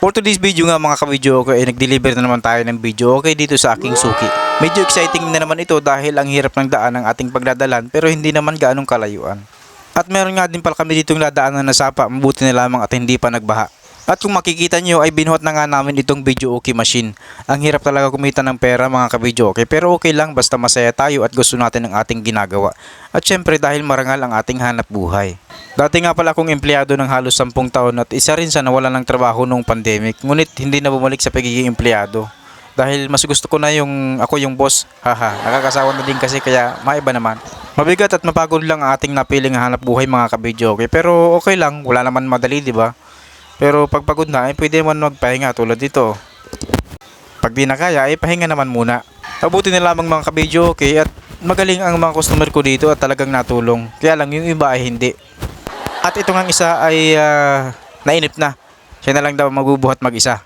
For today's video nga mga ka-video okay, ay nag-deliver na naman tayo ng video okay dito sa aking suki. Medyo exciting na naman ito dahil ang hirap ng daan ng ating pagdadalan pero hindi naman gaanong kalayuan. At meron nga din pala kami ditong dadaanan na sapa, mabuti na lamang at hindi pa nagbaha. At kung makikita nyo ay binuhat na nga namin itong video okay machine. Ang hirap talaga kumita ng pera mga ka-video okay pero okay lang basta masaya tayo at gusto natin ang ating ginagawa. At syempre dahil marangal ang ating hanap buhay. Dati nga pala akong empleyado ng halos 10 taon at isa rin sa nawalan ng trabaho nung pandemic. Ngunit hindi na bumalik sa pagiging empleyado. Dahil mas gusto ko na yung ako yung boss. Haha, nakakasawa na din kasi kaya maiba naman. Mabigat at mapagod lang ang ating napiling hanap buhay mga kabidyo. Okay? Pero okay lang, wala naman madali, di ba? Pero pag pagod na, ay pwede naman magpahinga tulad dito. Pag di na kaya, ay pahinga naman muna. Mabuti na lamang mga kabidyo, okay? At magaling ang mga customer ko dito at talagang natulong. Kaya lang yung iba ay hindi. At ito nga isa ay ah, nainip na. Siya na lang daw magbubuhat mag-isa.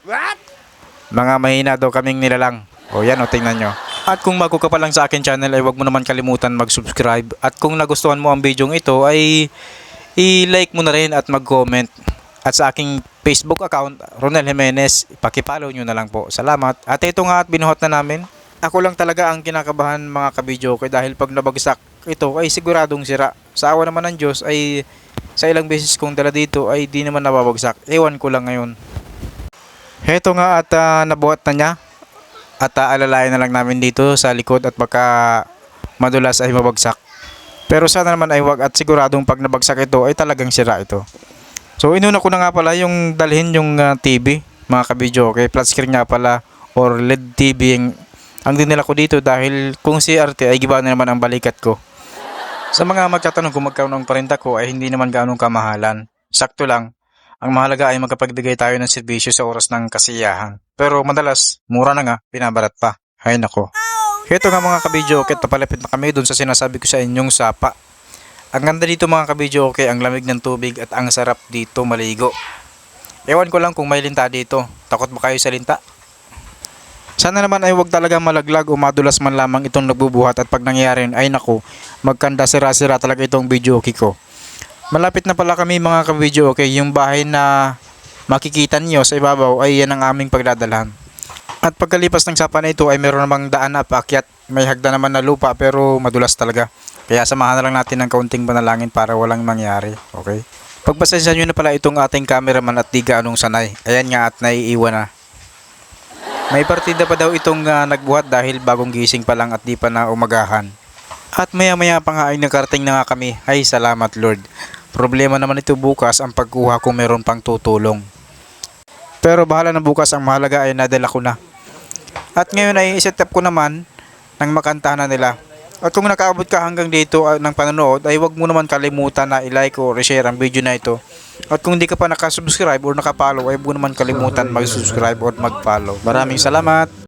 Mga mahina daw kaming nilalang. O yan o, tingnan nyo. At kung bago ka pa lang sa akin channel ay huwag mo naman kalimutan mag-subscribe. At kung nagustuhan mo ang video ito ay i-like mo na rin at mag-comment. At sa aking Facebook account, Ronel Jimenez, pakipollow nyo na lang po. Salamat. At ito nga at binuhat na namin. Ako lang talaga ang kinakabahan mga kabidyo ko dahil pag nabagsak ito ay siguradong sira. Sa awa naman ng Diyos ay sa ilang beses kong dala dito ay di naman nababagsak. Ewan ko lang ngayon. Heto nga at ah, nabuhat na niya. At ah, alalayan na lang namin dito sa likod at baka madulas ay mabagsak. Pero sana naman ay wag at siguradong pag nabagsak ito ay talagang sira ito. So inuna ko na nga pala yung dalhin yung ah, TV mga kabidyo okay flat screen nga pala or LED TV yung ang dinala ko dito dahil kung CRT ay giba na naman ang balikat ko. Sa mga magtatanong kung magkano ang parinta ko ay hindi naman gaanong kamahalan. Sakto lang. Ang mahalaga ay magkapagbigay tayo ng serbisyo sa oras ng kasiyahan. Pero madalas, mura na nga, pinabarat pa. Hay nako. Heto nga mga kabidyo, kit papalapit na kami dun sa sinasabi ko sa inyong sapa. Ang ganda dito mga kabidyo, okay, ang lamig ng tubig at ang sarap dito maligo. Ewan ko lang kung may linta dito. Takot ba kayo sa linta? Sana naman ay wag talaga malaglag o madulas man lamang itong nagbubuhat at pag nangyari ay nako, magkanda sira-sira talaga itong video okay ko. Malapit na pala kami mga ka-video okay, yung bahay na makikita niyo sa ibabaw ay yan ang aming pagdadalhan. At pagkalipas ng sapa na ito ay meron namang daan na paakyat. May hagda naman na lupa pero madulas talaga. Kaya samahan na lang natin ng kaunting panalangin para walang mangyari. Okay? Pagpasensya nyo na pala itong ating cameraman at di gaanong sanay. Ayan nga at naiiwan na. May partida pa daw itong ah, nagbuhat dahil bagong gising pa lang at di pa na umagahan. At maya maya pa nga ay nakarating na nga kami. Ay salamat Lord. Problema naman ito bukas ang pagkuha kung meron pang tutulong. Pero bahala na bukas ang mahalaga ay nadala ko na. At ngayon ay iset up ko naman ng makantahan na nila. At kung nakaabot ka hanggang dito ah, ng panonood ay huwag mo naman kalimutan na i-like o i-share ang video na ito. At kung di ka pa nakasubscribe or nakapollow ay huwag mo naman kalimutan mag-subscribe or mag-follow. Maraming salamat!